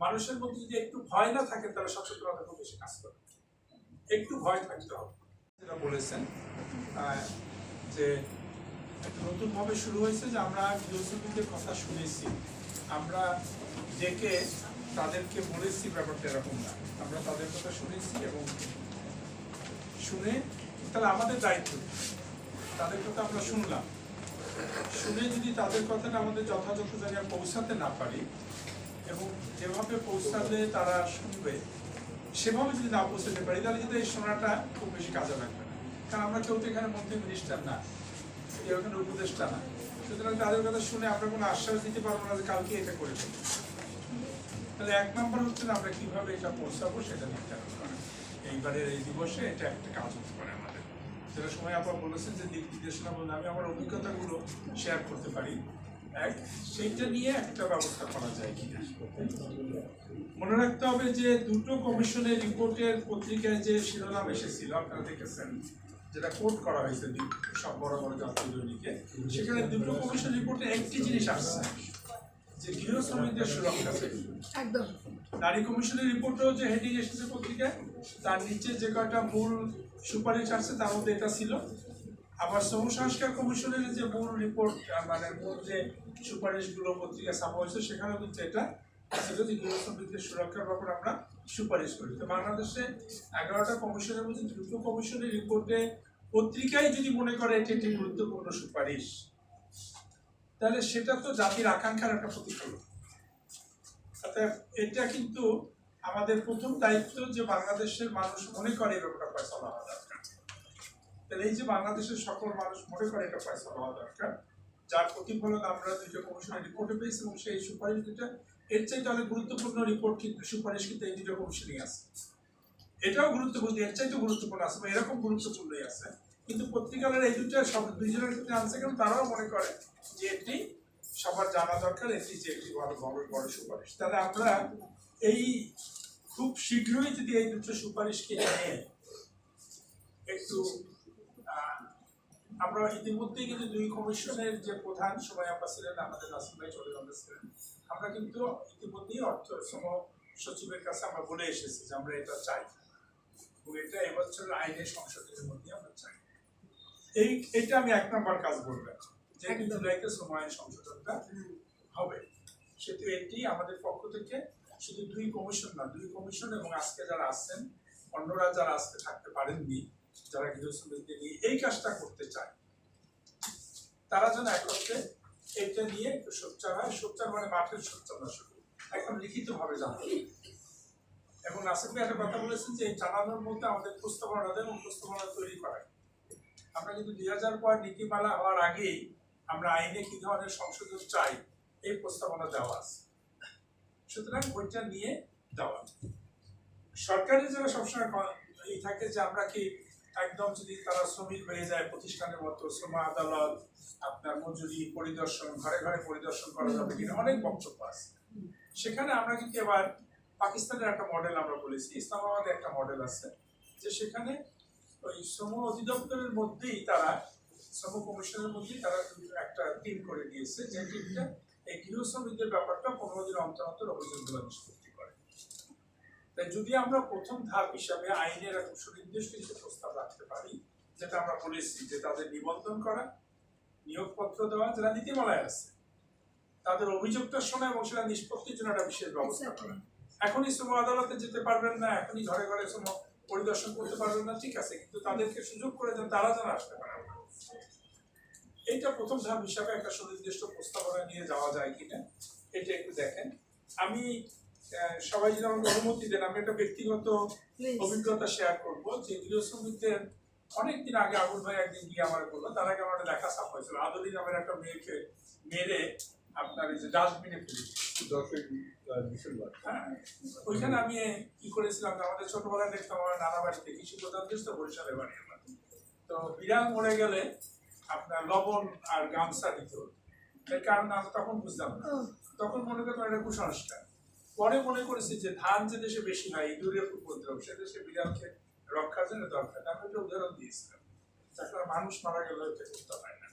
মানুষের মধ্যে যদি একটু ভয় না থাকে, তাহলে সচেতনতা খুব বেশি কাজ করে। একটু ভয় থাকতে হবে। যেটা বলেছেন যে একটা নতুন ভাবে শুরু হয়েছে যে আমরা গৃহশ্রমিকদের কথা শুনেছি। আমরা ডেকে তাদেরকে বলেছি ব্যাপারটা এরকম না। আমরা তাদের কথা শুনেছি এবং শুনে, তাহলে আমাদের দায়িত্ব তাদের কথা আমরা শুনলাম। শুনে যদি তাদের কথাটা আমাদের যথাযথ জায়গায় পৌঁছাতে না পারি এবং যেভাবে পৌঁছালে তারা শুনবে, সেভাবে যদি না পৌঁছাতে পারি, তাহলে কিন্তু এই শোনাটা খুব বেশি কাজে লাগবে না। কারণ আমরা কেউ তো এখানে মন্ত্রী মিনিস্টার না, কেউ এখানে উপদেষ্টা না। সুতরাং তাদের কথা শুনে আমরা কোনো আশ্বাস দিতে পারব না যে কালকে এটা করে তাহলে এক নম্বর হচ্ছে যে আমরা কীভাবে এটা পৌঁছাবো সেটা নির্ধারণ করা। এইবারের এই দিবসে এটা একটা কাজ হতে পারে আমাদের। যেটা সময় আপনার বলেছেন যে দিক নির্দেশনা বলতে আমি আমার অভিজ্ঞতাগুলো শেয়ার করতে পারি। সেইটা নিয়ে একটা ব্যবস্থা করা যায় কিনা মনে রাখতে হবে যে দুটো কমিশনের রিপোর্টের পত্রিকায় যে শিরোনাম এসেছিল আপনারা দেখেছেন যেটা কোট করা হয়েছে সব বড় বড় জাতীয় দৈনিকে সেখানে দুটো কমিশন রিপোর্টে একটি জিনিস আসছে যে গৃহ শ্রমিকদের সুরক্ষা একদম। নারী কমিশনের রিপোর্টও যে হেডিং এসেছে পত্রিকায় তার নিচে যে কয়টা মূল সুপারিশ আসছে তার মধ্যে এটা ছিল। আবার শ্রম সংস্কার কমিশনের যে মূল রিপোর্ট মানে মূল যে সুপারিশগুলো পত্রিকা ছাপা হয়েছে, সেখানেও কিন্তু এটা ছিল যে গৃহ শ্রমিকদের সুরক্ষার ব্যাপারে আমরা সুপারিশ করি। তো বাংলাদেশে এগারোটা কমিশনের মধ্যে দুটো কমিশনের রিপোর্টে পত্রিকায় যদি মনে করে এটি একটি গুরুত্বপূর্ণ সুপারিশ, তাহলে সেটা তো জাতির আকাঙ্ক্ষার একটা প্রতিফলন। অতএব এটা কিন্তু আমাদের প্রথম দায়িত্ব যে বাংলাদেশের মানুষ মনে করে ব্যাপারটা ফয়সলা হওয়া দরকার তাহলে এই যে বাংলাদেশের সকল মানুষ মনে করে এটা ফয়সলা হওয়া দরকার, যার প্রতিফলন আমরা দুইটা কমিশনের রিপোর্টে পেয়েছি এবং সেই সুপারিশ দুটা এর চাইতে অনেক গুরুত্বপূর্ণ রিপোর্ট কিন্তু সুপারিশ কিন্তু এই দুটো কমিশনই আছে। এটাও গুরুত্বপূর্ণ, এর চাইতে গুরুত্বপূর্ণ আছে বা এরকম গুরুত্বপূর্ণই আছে। কিন্তু পত্রিকালের এই দুটো সব দুইজনের ক্ষেত্রে আনছে কারণ তারাও মনে করে যে এটি সবার জানা দরকার, এটি যে একটি বড় বড় বড় সুপারিশ। তাহলে আমরা এই খুব শীঘ্রই যদি এই দুটো সুপারিশকে নিয়ে একটু আমরা ইতিমধ্যেই কিন্তু দুই কমিশনের যে প্রধান সময় আমরা ছিলেন আমাদের নাসিম ভাই চলে ছিলেন। আমরা কিন্তু ইতিমধ্যেই অর্থ শ্রম সচিবের কাছে আমরা বলে এসেছি যে আমরা এটা চাই। এবং এটা এবছর আইনের সংশোধনের মধ্যে আমরা চাই। এই এটা আমি এক নম্বর কাজ বলবেন যে জুলাইতে শ্রম আইন সংশোধনটা হবে। সেহেতু এটি আমাদের পক্ষ থেকে শুধু দুই কমিশন না দুই কমিশন এবং আজকে যারা আসছেন অন্যরা যারা আজকে থাকতে পারেননি যারা গৃহ শ্রমিকদের নিয়ে এই কাজটা করতে চায়, তারা যেন একত্রে এটা নিয়ে একটু সোচ্চার হয়, সোচ্চার মানে মাঠের সোচ্চার না শুধু একদম লিখিত ভাবে জানাবে এবং নাসির ভাই একটা কথা বলেছেন যে জানানোর মধ্যে আমাদের প্রস্তাবনা দেয় এবং প্রস্তাবনা তৈরি করায় আমরা কিন্তু দুই হাজার পর নীতিমালা হওয়ার আগেই আমরা আইনে কি ধরনের সংশোধন চাই, এই প্রস্তাবনা দেওয়া আছে। সুতরাং ওইটা নিয়ে দেওয়া। সরকারের যারা সবসময় এই থাকে যে আমরা কি একদম যদি তারা শ্রমিক হয়ে যায়, প্রতিষ্ঠানের মতো শ্রম আদালত, আপনার মজুরি পরিদর্শন, ঘরে ঘরে পরিদর্শন করা যাবে কিনা, অনেক বক্তব্য আছে। সেখানে আমরা কিন্তু এবার পাকিস্তানের একটা মডেল আমরা বলেছি, ইসলামাবাদে একটা মডেল আছে, যে সেখানে ওই শ্রম অধিদপ্তরের মধ্যেই তারা, শ্রম কমিশনের মধ্যেই তারা একটা টিম করে দিয়েছে, যে টিমটা এই গৃহ শ্রমিকদের ব্যাপারটা পনেরো দিন অন্তর অন্তর অভিযোগগুলো নিষ্পত্তি তাই যদি আমরা প্রথম ধাপ হিসাবে আইনের একটা সুনির্দিষ্ট কিছু প্রস্তাব রাখতে পারি যেটা আমরা বলেছি যে তাদের নিবন্ধন করা নিয়োগপত্র দেওয়া যারা নীতিমালায় আছে তাদের অভিযোগটা শোনা এবং সেটা নিষ্পত্তির জন্য একটা বিশেষ ব্যবস্থা করা। এখনই শ্রম আদালতে যেতে পারবেন না এখনই ঘরে ঘরে শ্রম পরিদর্শন করতে পারবেন না ঠিক আছে কিন্তু তাদেরকে সুযোগ করে দেন তারা যেন আসতে পারে। এইটা প্রথম ধাপ হিসাবে একটা সুনির্দিষ্ট প্রস্তাবনা নিয়ে যাওয়া যায় কিনা এটা একটু দেখেন। আমি সবাই যদি আমাকে অনুমতি দেন আমি একটা ব্যক্তিগত অভিজ্ঞতা শেয়ার করব যে গৃহ শ্রমিকদের অনেকদিন আগে আগুন ভাই একদিন গিয়ে আমার বলল তার আগে আমার দেখা সাপ হয়েছিল। আদলি নামের একটা মেয়েকে মেরে আপনার এই যে ডাস্টবিনে ফেলে হ্যাঁ, ওইখানে আমি কি করেছিলাম আমাদের ছোটবেলায় দেখতাম আমার নানা বাড়িতে কৃষি প্রধান দেশ তো বরিশালে বাড়ি আমার। তো বিড়াল মরে গেলে আপনার লবণ আর গামছা দিত। এর কারণ আমি তখন বুঝতাম না। তখন মনে করতাম এটা কুসংস্কার। পরে মনে করেছি যে ধান যে দেশে বেশি হয় ইঁদুরের উপদ্রব সে দেশে বিড়ালকে রক্ষার জন্য দরকার। আমি একটা উদাহরণ দিয়েছিলাম। তাছাড়া মানুষ মারা গেলে এটা করতে হয় না।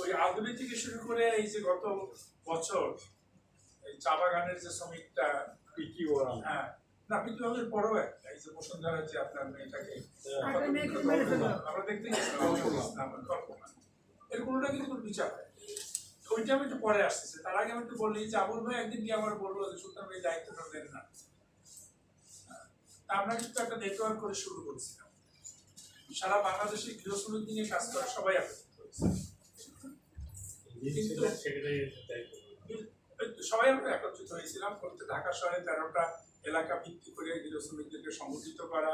ওই আদুরি থেকে শুরু করে এই যে গত বছর এই চা বাগানের যে শ্রমিকটা হ্যাঁ না পৃথিবীর বড় একটা। এই যে বসুন্ধরা যে আপনার মেয়েটাকে। আমরা দেখতে গেছিলাম এর কোনোটা কিন্তু বিচার হয় ওইটা আমি একটু পরে আসতেছে তার আগে আমি একটু বলি যে আবুল ভাই একদিন গিয়ে আমার বলল যে সুলতান ভাই দায়িত্বটা দেন না। আমরা কিন্তু একটা নেটওয়ার্ক করে শুরু করেছিলাম। সারা বাংলাদেশে গৃহ শ্রমিক নিয়ে কাজ করে সবাই হয়েছে। সবাই আমরা একত্রিত হয়েছিলাম। করতে ঢাকা শহরে তেরোটা এলাকা ভিত্তি করে গৃহ শ্রমিকদেরকে সংগঠিত করা।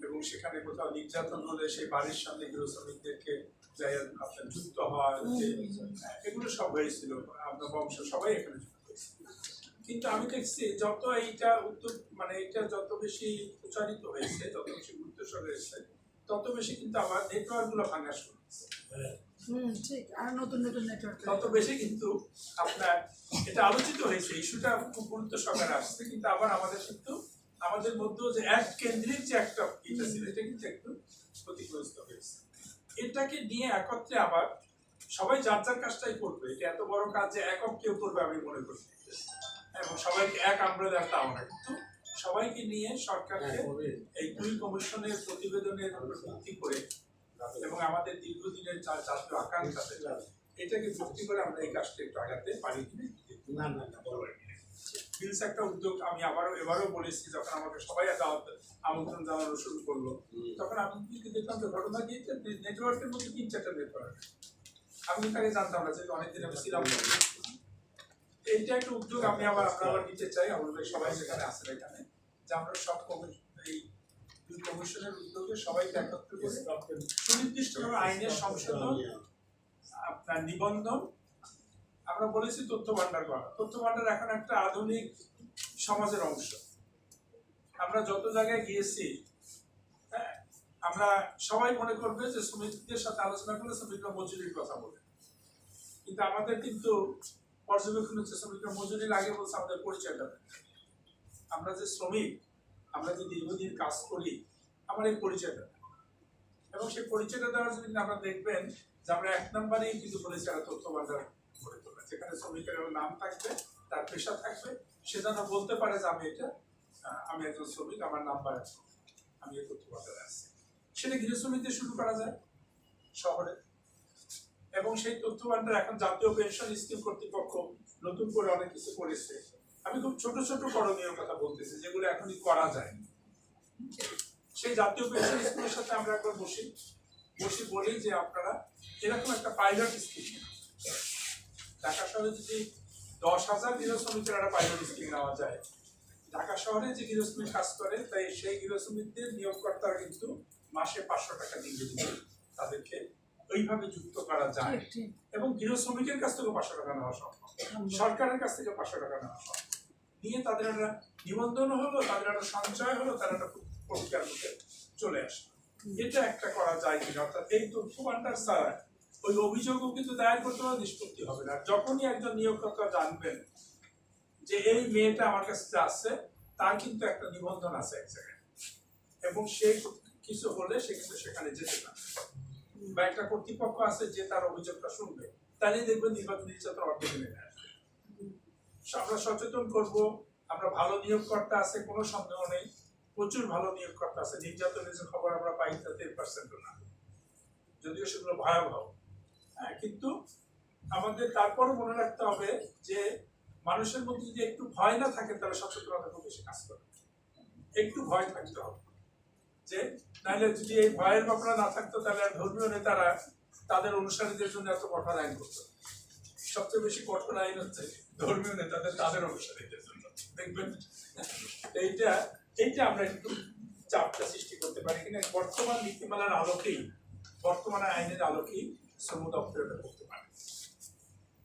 এবং সেখানে কোথাও নির্যাতন হলে সেই বাড়ির সামনে গৃহ শ্রমিকদেরকে আপনার যুক্ত হওয়া যে, হ্যাঁ, এগুলো সব হয়েছিল। আপনার বংশ সবাই এখানে যুক্ত হয়েছিল কিন্তু আমি দেখছি যত এইটা উদ্যোগ মানে এটা যত বেশি প্রচারিত হয়েছে যত বেশি গুরুত্ব হয়েছে তত বেশি কিন্তু আমার নেটওয়ার্কগুলো ভাঙা শুরু হয়েছে। ঠিক। আর নতুন নতুন নেটওয়ার্ক তত বেশি কিন্তু আপনার এটা আলোচিত হয়েছে ইস্যুটা খুব গুরুত্ব সহকারে আসছে কিন্তু আবার আমাদের কিন্তু আমাদের মধ্যেও যে এক কেন্দ্রিক যে একটা এটা ছিল এটা কিন্তু একটু ক্ষতিগ্রস্ত হয়েছে। এটাকে নিয়ে একত্রে আবার সবাই যার যার কাজটাই করবে এটা এত বড় কাজ যে একক কেউ করবে আমি মনে করি এবং সবাইকে এক আমরা তাও না কিন্তু সবাইকে নিয়ে সরকারকে এই দুই কমিশনের প্রতিবেদনের ভিত্তি করে এবং আমাদের দীর্ঘদিনের যা জাতীয় আকাঙ্ক্ষাতে এটাকে ভিত্তি করে আমরা এই কাজটা একটু আগাতে পারি কিনা না না না হিলস একটা উদ্যোগ আমি আবারও এবারও বলেছি যখন আমাকে সবাই দাওয়াত আমন্ত্রণ জানানো শুরু করল। তখন আমি কি দেখলাম যে ঘটনা গিয়েছে নেটওয়ার্কের মধ্যে তিন চারটা নেটওয়ার্ক আমি তাকে জানতাম না যে অনেকদিন আমি ছিলাম। এইটা একটা উদ্যোগ আমি আবার আবার নিতে চাই আমাদের সবাই যেখানে আছেন এখানে যে আমরা সব এই কমিশনের উদ্যোগে সবাইকে একত্র করে সুনির্দিষ্টভাবে আইনের সংশোধন আপনার নিবন্ধন আমরা বলেছি তথ্য ভান্ডার করা। তথ্য ভান্ডার এখন একটা আধুনিক সমাজের অংশ। আমরা যত জায়গায় গিয়েছি হ্যাঁ, আমরা সবাই মনে করবে যে শ্রমিকদের সাথে আলোচনা করলে শ্রমিকরা মজুরির কথা বলে। কিন্তু আমাদের কিন্তু পর্যবেক্ষণ হচ্ছে শ্রমিকরা মজুরির আগে বলছে আমাদের পরিচয়টা। আমরা যে শ্রমিক আমরা যে দীর্ঘদিন কাজ করি আমার এই পরিচয়টা এবং সেই পরিচয়টা দেওয়ার জন্য আপনারা দেখবেন যে আমরা এক নম্বরেই কিন্তু বলেছি একটা তথ্য ভান্ডার করে যেখানে শ্রমিকের নাম থাকবে, তার পেশা থাকবে। সে যেন বলতে পারে যে আমি এটা আমি একজন শ্রমিক, আমার নাম্বার আছে। আমি এই তথ্য ভান্ডারে আছি। সেটা গৃহ শ্রমিকদের শুরু করা যায় শহরে। এবং সেই তথ্য ভান্ডার এখন জাতীয় পেনশন স্কিম কর্তৃপক্ষ নতুন করে অনেক কিছু করেছে। আমি খুব ছোট ছোট করণীয় কথা বলতেছি, যেগুলো এখনই করা যায়। সেই জাতীয় পেনশন স্কিমের সাথে আমরা একবার বসি। বসি বলি যে আপনারা এরকম একটা পাইলট স্কিম ঢাকা শহরে যদি দশ হাজার গৃহ শ্রমিকের একটা পাইলট স্কিম নেওয়া যায় ঢাকা শহরে যে গৃহ শ্রমিক কাজ করে তাই সেই গৃহ শ্রমিকদের নিয়োগকর্তারা কিন্তু মাসে পাঁচশো টাকা দিলে তাদেরকে ওইভাবে যুক্ত করা যায়। এবং গৃহ শ্রমিকের কাছ থেকে পাঁচশো টাকা নেওয়া সম্ভব। সরকারের কাছ থেকে পাঁচশো টাকা নেওয়া সম্ভব। নিয়ে তাদের একটা নিবন্ধন হলো তাদের একটা সঞ্চয় হলো তারা একটা প্রক্রিয়ার মধ্যে চলে আসে। এটা একটা করা যায় কিনা? অর্থাৎ এই তথ্য ভান্ডার ছাড়া ওই অভিযোগও কিন্তু দায়ের করতে হবে নিষ্পত্তি হবে না। যখনই একজন নিয়োগকর্তা জানবেন যে এই মেয়েটা আমার কাছে আছে, তার কিন্তু একটা নিবন্ধন আছে এক জায়গায়। এবং সে কিছু হলে সে কিন্তু সেখানে যেতে পারে। বা একটা কর্তৃপক্ষ আছে যে তার অভিযোগটা শুনবে তাহলে দেখবেন নির্বাচন নির্যাতন অর্ধেক নেমে আসবে। আমরা সচেতন করব, আমরা ভালো নিয়োগকর্তা আছে কোনো সন্দেহ নেই, প্রচুর ভালো নিয়োগকর্তা আছে, নির্যাতনের যে খবর আমরা পাই তা টেন পার্সেন্টও না। যদিও সেগুলো ভয়াবহ কিন্তু আমাদের তারপরও মনে রাখতে হবে যে মানুষের মধ্যে যদি একটু ভয় না থাকে, তাহলে সচেতনতা খুব বেশি কাজ করে। একটু ভয় থাকতে হবে। যে নাহলে যদি এই ভয়ের ব্যাপারে না থাকতো, তাহলে ধর্মীয় নেতারা তাদের অনুসারীদের জন্য এত কঠোর আইন করতো সবচেয়ে বেশি কঠোর আইন হচ্ছে ধর্মীয় নেতাদের, তাদের অনুসারীদের জন্য। দেখবেন, এইটা এইটা আমরা একটু চাপটা সৃষ্টি করতে পারি কিনা। বর্তমান নীতিমালার আলোকেই বর্তমান আইনের আলোকেই শ্রম দপ্তর এটা করতে পারে।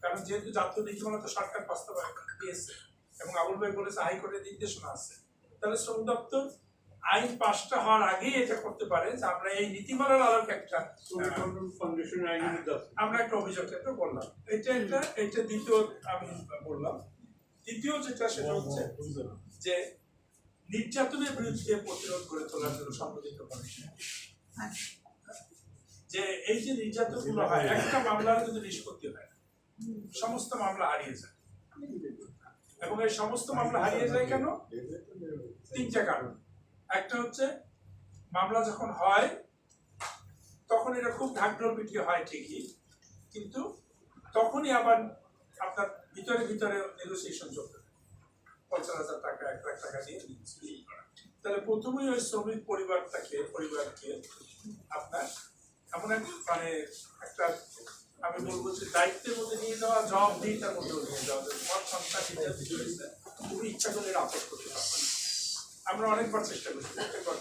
কারণ যেহেতু জাতীয় নীতিমালা তো সরকার বাস্তবায়ন দিয়েছে এবং আবুল ভাই বলেছে হাইকোর্টের নির্দেশনা আছে। তাহলে শ্রম দপ্তর আইন পাশটা হওয়ার আগেই এটা করতে পারে যে আমরা এই নীতিমালার আলোকে একটা আছে আমরা একটা অভিযোগ একটা বললাম। এটা একটা এটা দ্বিতীয় আমি বললাম। তৃতীয় যেটা সেটা হচ্ছে যে নির্যাতনের বিরুদ্ধে প্রতিরোধ গড়ে তোলার জন্য সংগঠিত কমিশন। হ্যাঁ যে এই যে নির্যাতনগুলো হয়, একটা মামলার কিন্তু নিষ্পত্তি হয়। সমস্ত মামলা হারিয়ে যায়। এবং এই সমস্ত মামলা হারিয়ে যায় কেন? তিনটা কারণ। একটা হচ্ছে, মামলা যখন হয়, তখন এটা খুব ঢাকঢোল পিটিয়ে হয় ঠিকই, কিন্তু তখনই আবার আপনার ভিতরে ভিতরে নেগোসিয়েশন চলতে পঞ্চাশ হাজার টাকা, এক লাখ টাকা দিয়ে তাহলে প্রথমেই ওই শ্রমিক পরিবারটাকে, পরিবারকে আপনার এমন এক মানে একটা, আমি বলব যে দায়িত্বের মধ্যে নিয়ে যাওয়া জব দিটার মধ্যে নিয়ে যাওয়া তুমি ইচ্ছা করতে পারবে আমরা অনেকবার চেষ্টা করছি, প্রত্যেকবার।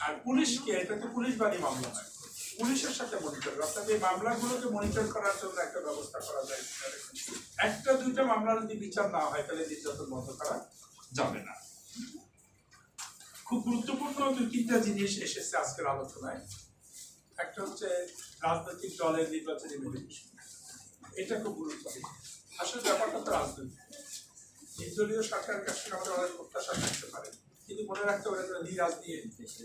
আর এটা তো পুলিশবাদী মামলা নয়। পুলিশের সাথে মনিটর অর্থাৎ এই মামলাগুলোকে মনিটর করার জন্য একটা ব্যবস্থা করা যায়। একটা, দুইটা মামলা যদি বিচার না হয়, তাহলে নির্যাতন বন্ধ করা যাবে না। খুব গুরুত্বপূর্ণ দুই তিনটা জিনিস এসেছে আজকের আলোচনায়। একটা হচ্ছে রাজনৈতিক দলের নির্বাচনী এটা খুব গুরুত্বপূর্ণ। আসলে ব্যাপারটা তো রাজনৈতিক। নির্দলীয় সরকারের কাছ আমাদের অনেক প্রত্যাশা থাকতে পারে। কিন্তু মনে রাখতে হবে নিরাজ দিয়ে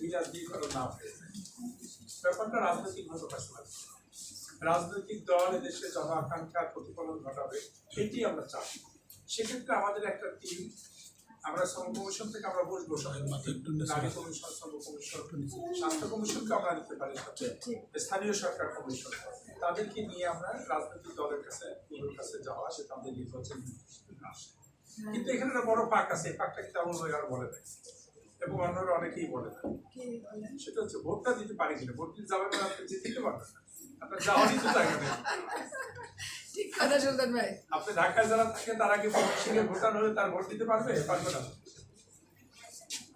নিরাজ দিয়ে কোনো না হয়ে। ব্যাপারটা রাজনৈতিক ভাবে ফেসলা রাজনৈতিক দল এদেশে জন আকাঙ্ক্ষার প্রতিফলন ঘটাবে, এটি আমরা চাই। সেক্ষেত্রে আমাদের একটা টিম আমরা শ্রম কমিশন থেকে আমরা বসবো নারী কমিশন শ্রম কমিশন স্বাস্থ্য কমিশনকে আমরা নিতে পারি সাথে। স্থানীয় সরকার কমিশন। তাদেরকে নিয়ে আমরা রাজনৈতিক দলের কাছে কাছে যাওয়া সে তাদের নির্বাচন কিন্তু এখানে একটা বড় পাক আছে এই পাকটা কিন্তু হয়ে আর বলে দেয় এবং অন্যরা অনেকেই বলে বলেন সেটা হচ্ছে ভোটটা দিতে পারি কিনা? ভোট দিতে যাবেন না আপনি দিতে পারবেন না। আপনার যাওয়ারই তো জায়গা ঠিক কথা সুলতান ভাই। আপনি ঢাকায় যারা থাকেন তারা কি সিংহে ভোটার হলে তার ভোট দিতে পারবে? পারবে না।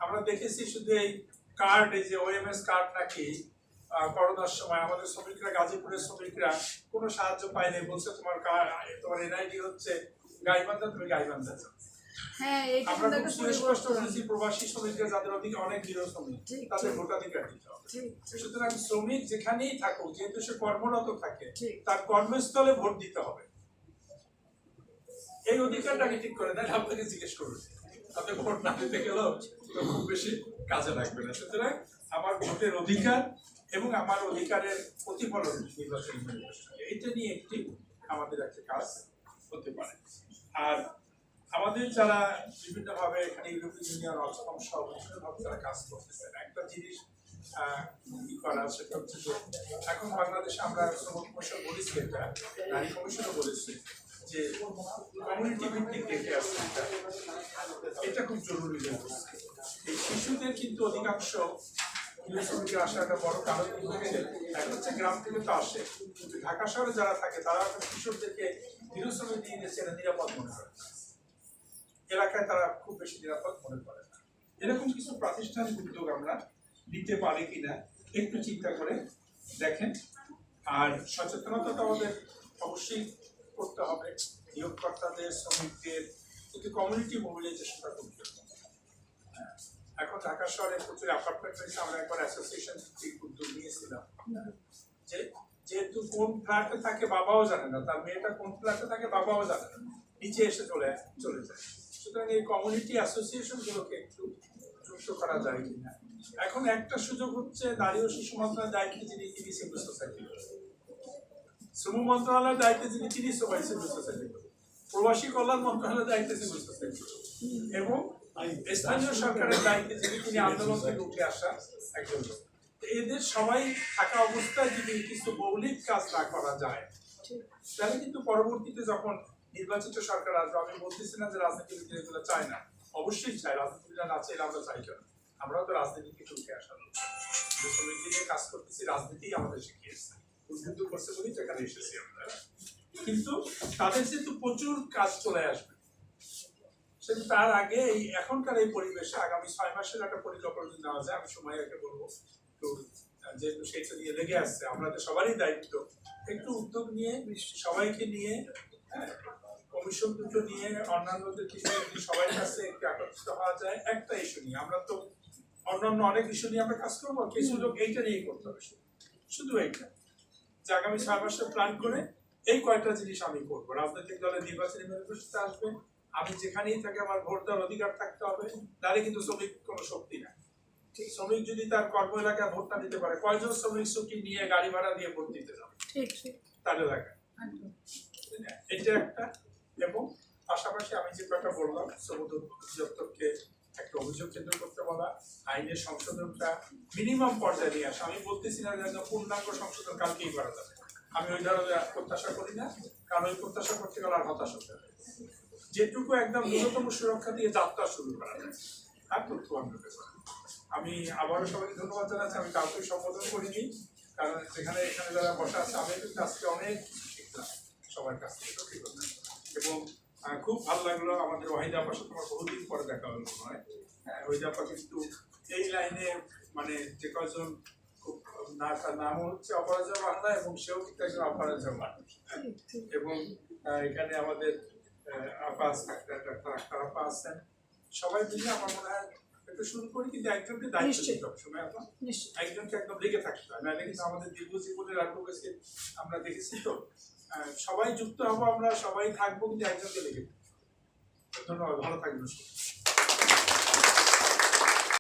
আমরা দেখেছি শুধু এই কার্ড এই যে ওএমএস কার্ড নাকি করোনার সময় আমাদের শ্রমিকরা গাজীপুরের শ্রমিকরা কোনো সাহায্য পায়নি। বলছে তোমার তোমার এনআইডি হচ্ছে গাইবান্ধা তুমি গাইবান্ধা হ্যাঁ এটা আমরা খুব সুস্পষ্ট বলেছি প্রবাসী শ্রমিকরা যাদের অধিকে অনেক গৃহ শ্রমিক তাদের ভোটাধিকার দিতে হবে। ঠিক ঠিক। সুতরাং শ্রমিক যেখানেই থাকুক যেহেতু সে কর্মরত থাকে তার কর্মস্থলে ভোট দিতে হবে। এই অধিকারটাকে ঠিক করে দেন? আপনাকে জিজ্ঞেস করুন। আপনি ভোট না দিতে গেলেও খুব বেশি কাজে লাগবে না। সুতরাং আমার ভোটের অধিকার এবং আমার অধিকারের প্রতিফলন নির্বাচনী এইটা নিয়ে একটি আমাদের একটা কাজ হতে পারে। আর আমাদের যারা বিভিন্নভাবে এখানে ইউরোপিয়ান ইউনিয়ন কাজ করতেছেন একটা জিনিস করা সেটা হচ্ছে যে, এখন বাংলাদেশে আমরা শ্রম কমিশন বলেছি এটা, নারী কমিশনও যে কমিউনিটি ভিত্তিক আসছে এটা। এটা খুব জরুরি এই শিশুদের কিন্তু অধিকাংশ শ্রমিকে আসার একটা বড় কারণ হচ্ছে, এক হচ্ছে গ্রাম থেকে তো আসে, কিন্তু ঢাকা শহরে যারা থাকে, তারা কিশোরদেরকে গৃহ শ্রমিক দিয়ে দিচ্ছে এটা নিরাপদ মনে করে। এলাকায় তারা খুব বেশি নিরাপদ মনে করে না। এরকম কিছু প্রাতিষ্ঠানিক উদ্যোগ আমরা দিতে পারি কিনা একটু চিন্তা করে দেখেন। আর সচেতনতা তো আমাদের অবশ্যই করতে হবে। নিয়োগকর্তাদের শ্রমিকদের কিন্তু কমিউনিটি মোবিলাইজেশনটা করতে হবে। হ্যাঁ, এখন ঢাকা শহরে প্রচুর অ্যাপার্টমেন্ট রয়েছে। আমরা একবার অ্যাসোসিয়েশন ভিত্তিক উদ্যোগ নিয়েছিলাম। যে যেহেতু কোন ফ্ল্যাটে থাকে বাবাও জানে না তার মেয়েটা কোন ফ্ল্যাটে থাকে বাবাও জানে না। নিচে এসে চলে চলে যায়। সুতরাং এই কমিউনিটি অ্যাসোসিয়েশন গুলোকে একটু যুক্ত করা যায় কিনা। এখন একটা সুযোগ হচ্ছে নারী ও শিশু মন্ত্রণালয়ের দায়িত্বে যিনি তিনি সিভিল সোসাইটি শ্রম মন্ত্রণালয়ের দায়িত্বে যিনি তিনি সবাই সিভিল সোসাইটি প্রবাসী কল্যাণ মন্ত্রণালয়ের দায়িত্বে সিভিল সোসাইটি এবং স্থানীয় সরকারের দায়িত্বে যিনি তিনি আন্দোলন থেকে উঠে আসা একজন এদের সবাই থাকা অবস্থায় যদি কিছু মৌলিক কাজ না করা যায়, তাহলে কিন্তু পরবর্তীতে যখন নির্বাচিত সরকার আসবে আমি বলতেছি না যে রাজনীতিবিদ এগুলো চায় না। অবশ্যই চাই রাজনীতিবিদরা না চাইলে আমরা চাই কেন? আমরাও তো রাজনীতি থেকে উঠে আসা লোক। নিয়ে কাজ করতেছি রাজনীতি আমাদের শিখিয়েছে। উদ্বুদ্ধ করছে বলেই তো এখানে এসেছি আমরা। কিন্তু তাদের যেহেতু প্রচুর কাজ চলে আসবে সেটা তার আগে এই এখনকার এই পরিবেশে আগামী ছয় মাসের একটা পরিকল্পনা যদি নেওয়া যায়, আমি সময় একে বলব। তো যেহেতু সেটা নিয়ে লেগে আসছে আমরা তো সবারই দায়িত্ব। একটু উদ্যোগ নিয়ে, সবাইকে নিয়ে কমিশন দুটো নিয়ে অন্যান্যদেরকে নিয়ে যদি সবার কাছে একটু একত্রিত হওয়া যায় একটা ইস্যু নিয়ে। আমরা তো অন্যান্য অনেক ইস্যু নিয়ে আমরা কাজ করব কিছু লোক এইটা নিয়ে করতে হবে শুধু। এইটা। যে আগামী ছয় মাসে প্ল্যান করে এই কয়টা জিনিস আমি করব। রাজনৈতিক দলের নির্বাচনী ম্যানিফেস্টোতে আসবে আমি যেখানেই থাকি আমার ভোট দেওয়ার অধিকার থাকতে হবে তাহলে কিন্তু শ্রমিক কোনো শক্তি না ঠিক শ্রমিক যদি তার কর্ম এলাকায় ভোট না দিতে পারে কয়জন শ্রমিক ছুটি নিয়ে গাড়ি ভাড়া দিয়ে ভোট দিতে যাবে? তার এলাকায়। এটা একটা। এবং পাশাপাশি আমি যে কথা বললাম সমুদ্র অধিদপ্তরকে একটা অভিযোগ কেন্দ্র করতে বলা, আইনের সংশোধনটা মিনিমাম পর্যায়ে নিয়ে আসা। আমি বলতেছি না যে পূর্ণাঙ্গ সংশোধন কালকেই করা যাবে। আমি ওই ধরনের প্রত্যাশা করি না, কারণ ওই প্রত্যাশা করতে গেলে আর হতাশ হতে হবে যেটুকু একদম ন্যূনতম সুরক্ষা দিয়ে যাত্রা শুরু করা যায় আর তথ্য আমি আবারও সবাইকে ধন্যবাদ জানাচ্ছি। আমি কাউকে সম্বোধন করিনি, কারণ যেখানে এখানে যারা বসা আছে আমি কিন্তু আজকে অনেক শিখলাম সবার কাছ থেকে এবং খুব ভালো লাগল আমাদের ওয়াহিদ আপার সাথে আমার বহুদিন পরে দেখা হলো মনে হয়। হ্যাঁ, ওয়াহিদ আপা কিন্তু এই লাইনে মানে যে কয়জন খুব না তার নাম হচ্ছে অপরাজয় বাংলা এবং সেও কিন্তু একজন অপরাজয় মানুষ। এবং এখানে আমাদের আপা ডাক্তার ডাক্তার আক্তার আপা আছেন। সবাই মিলে আমার মনে হয় একটু শুরু করি কিন্তু একজনকে দায়িত্ব। দিতে হবে সময় আপা একজনকে একদম লেগে থাকতে হয় নাহলে কিন্তু আমাদের দীর্ঘ জীবনের অ্যাডভোকেসি আমরা দেখেছি তো। সবাই যুক্ত হব আমরা সবাই থাকব কিন্তু একজনকে লেগে। ধন্যবাদ ভালো থাকবেন।